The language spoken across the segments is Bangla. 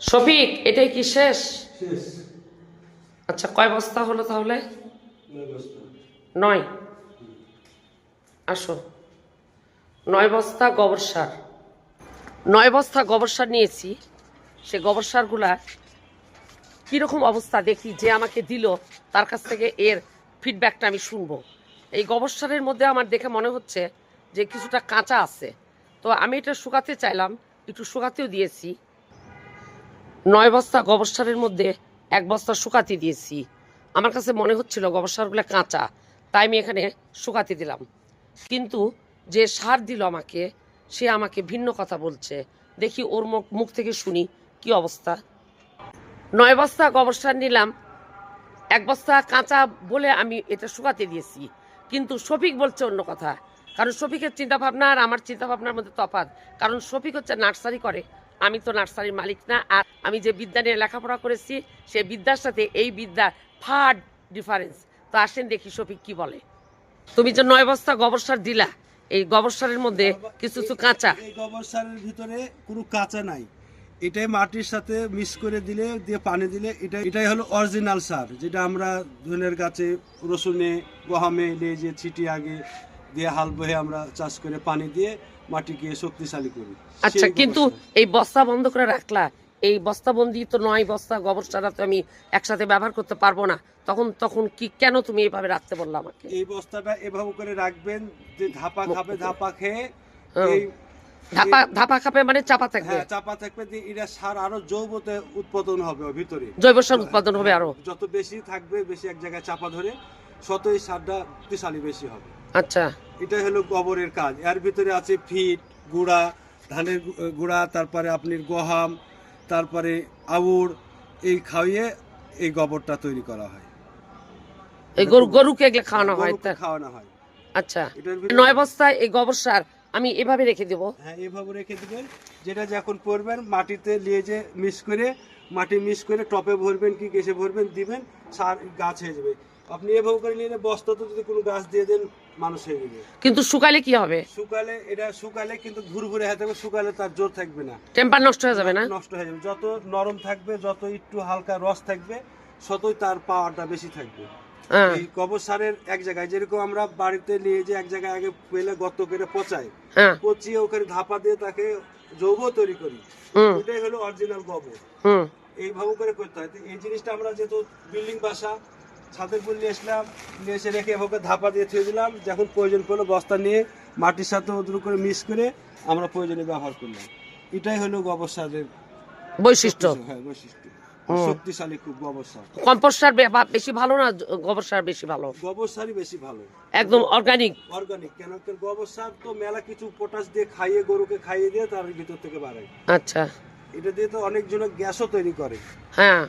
শফিক এটাই কি শেষ? আচ্ছা কয় বস্তা হলো তাহলে? নয় নয়। আসো। নয় বস্তা গোবর সার। নয় বস্তা গোবর সার নিয়েছি। সে গোবর সারগুলা কীরকম অবস্থা দেখি যে আমাকে দিল তার কাছ থেকে এর ফিডব্যাকটা আমি শুনব। এই গোবর সারের মধ্যে আমার দেখে মনে হচ্ছে যে কিছুটা কাঁচা আছে। তো আমি এটা শুকাতে চাইলাম একটু শুকাতেও দিয়েছি। নয় বস্তা গোবর সারের মধ্যে এক বস্তা শুকাতে দিয়েছি। আমার কাছে মনে হচ্ছিল গোবর সারগুলো কাঁচা, তাই আমি এখানে শুকাতে দিলাম। কিন্তু যে সার দিল আমাকে, সে আমাকে ভিন্ন কথা বলছে। দেখি ওর মুখ থেকে শুনি কি অবস্থা। নয় বস্তা গোবর সার নিলাম, এক বস্তা কাঁচা বলে আমি এটা শুকাতে দিয়েছি। কিন্তু শফিক বলছে অন্য কথা। কারণ শফিকের চিন্তা ভাবনা আর আমার চিন্তা ভাবনার মধ্যে তফাৎ। কারণ শফিক হচ্ছে নার্সারি করে আমি তো নার্সারির মালিক না আর আমি যে বিদ্যা নিয়ে লেখাপড়া করেছি সে বিদ্যার সাথে এই বিদ্যা ফার ডিফারেন্স তো আসেন দেখি শফিক কি বলে। তুমি যে নয় বস্তা গোবর সার দিলা এই গোবর সারের মধ্যে কিছু কিছু কাঁচা। এই গোবর সারের ভিতরে কোনো কাঁচা নাই। এটাই মাটির সাথে মিক্স করে দিলে দিয়ে পানি দিলে এটা এটাই হলো অরিজিনাল সার যেটা আমরা ধনের গাছে রসুনে গহামে লেজে ছিটি আগে দিয়ে হাল বহে আমরা চাষ করে পানি দিয়ে মাটিকে শক্তিশালী করি। আচ্ছা কিন্তু এই বস্তা বন্ধ করে রাখলা এই বস্তাবন্দি তো নয় বস্তা গোবর সারা তো আমি একসাথে ব্যবহার করতে পারব না তখন তখন কি কেন তুমি এইভাবে রাখতে বললা আমাকে? এই বস্তাটা এভাবে করে রাখবেন যে ধাপা খাবে ধাপা খেয়ে এই ধাপা ধাপা খাপে মানে চাপা থাকবে? হ্যাঁ চাপা থাকবে দিয়ে এটা সার আরও জৈবতে উৎপাদন হবে ভিতরে। জৈব সার উৎপাদন হবে আরও? যত বেশি থাকবে বেশি এক জায়গায় চাপা ধরে ততই সারটা শক্তিশালী বেশি হবে। আচ্ছা। এটা হলো গোবরের কাজ। এর ভিতরে আছে ফিট গুঁড়া ধানের গুঁড়া তারপরে আপনার গহাম তারপরে আউড় এই খাইয়ে এই গোবরটা তৈরি করা হয়। এই গরু গরুকে এগুলো খাওয়ানো হয় তা খাওয়ানো হয়। আচ্ছা। নয় বস্তায় এই গোবর সার আমি এভাবে রেখে দেবো। হ্যাঁ এভাবে রেখে দিবেন। যেটা যখন পরবেন মাটিতে নিয়ে যে মিক্স করে মাটি মিক্স করে টপে ভরবেন কি গেছে ভরবেন দিবেন সার গাছ হয়ে যাবে। আপনি এভাবে করে নিয়ে বস্তাতে যদি কোনো গাছ দিয়ে দেন মানুষ হয়ে যাবে। কিন্তু শুকালে কি হবে? শুকালে এটা শুকালে কিন্তু ঘুর ঘুরে হয়ে থাকবে শুকালে তার জোর থাকবে না। টেম্পার নষ্ট হয়ে যাবে না? নষ্ট হয়ে যাবে। যত নরম থাকবে যত একটু হালকা রস থাকবে ততই তার পাওয়ারটা বেশি থাকবে। হ্যাঁ। এই গোবর সারের এক জায়গায় যেরকম আমরা বাড়িতে নিয়ে যে এক জায়গায় আগে পেলে গর্ত করে পচাই হ্যাঁ। পচিয়ে ওখানে ধাপা দিয়ে তাকে যৌগ তৈরি করি। এটাই হলো অরিজিনাল গোবর। এইভাবে করে করতে হয়। তো এই জিনিসটা আমরা যেহেতু বিল্ডিং বাসা ছাদের উপর নিয়ে আসলাম নিয়ে এসে রেখে এভাবে ধাপা দিয়ে থুয়ে দিলাম। যখন প্রয়োজন পড়ল বস্তা নিয়ে মাটির সাথে ওদের করে মিক্স করে আমরা প্রয়োজনে ব্যবহার করলাম। এটাই হলো গোবর সারের বৈশিষ্ট্য। হ্যাঁ বৈশিষ্ট্য। শক্তিশালী খুব গোবর সার। কম্পোস্ট সার বেশি ভালো না গোবর সার বেশি ভালো? গোবর সারই বেশি ভালো। একদম অর্গানিক অর্গানিক কেন কি গোবর সার তো মেলা কিছু পটাশ দিয়ে খাইয়ে গরুকে খাইয়ে দিয়ে তার ভিতর থেকে বাড়ায়। আচ্ছা। এটা দিয়ে তো অনেক জন গ্যাসও তৈরি করে। হ্যাঁ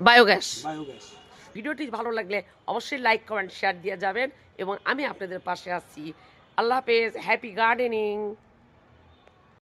বায়োগ্যাস বায়োগ্যাস ভিডিওটি ভালো লাগলে অবশ্যই লাইক, কমেন্ট শেয়ার দিয়ে যাবেন এবং আমি আপনাদের পাশে আসছি আল্লাহ হাফেজ হ্যাপি গার্ডেনিং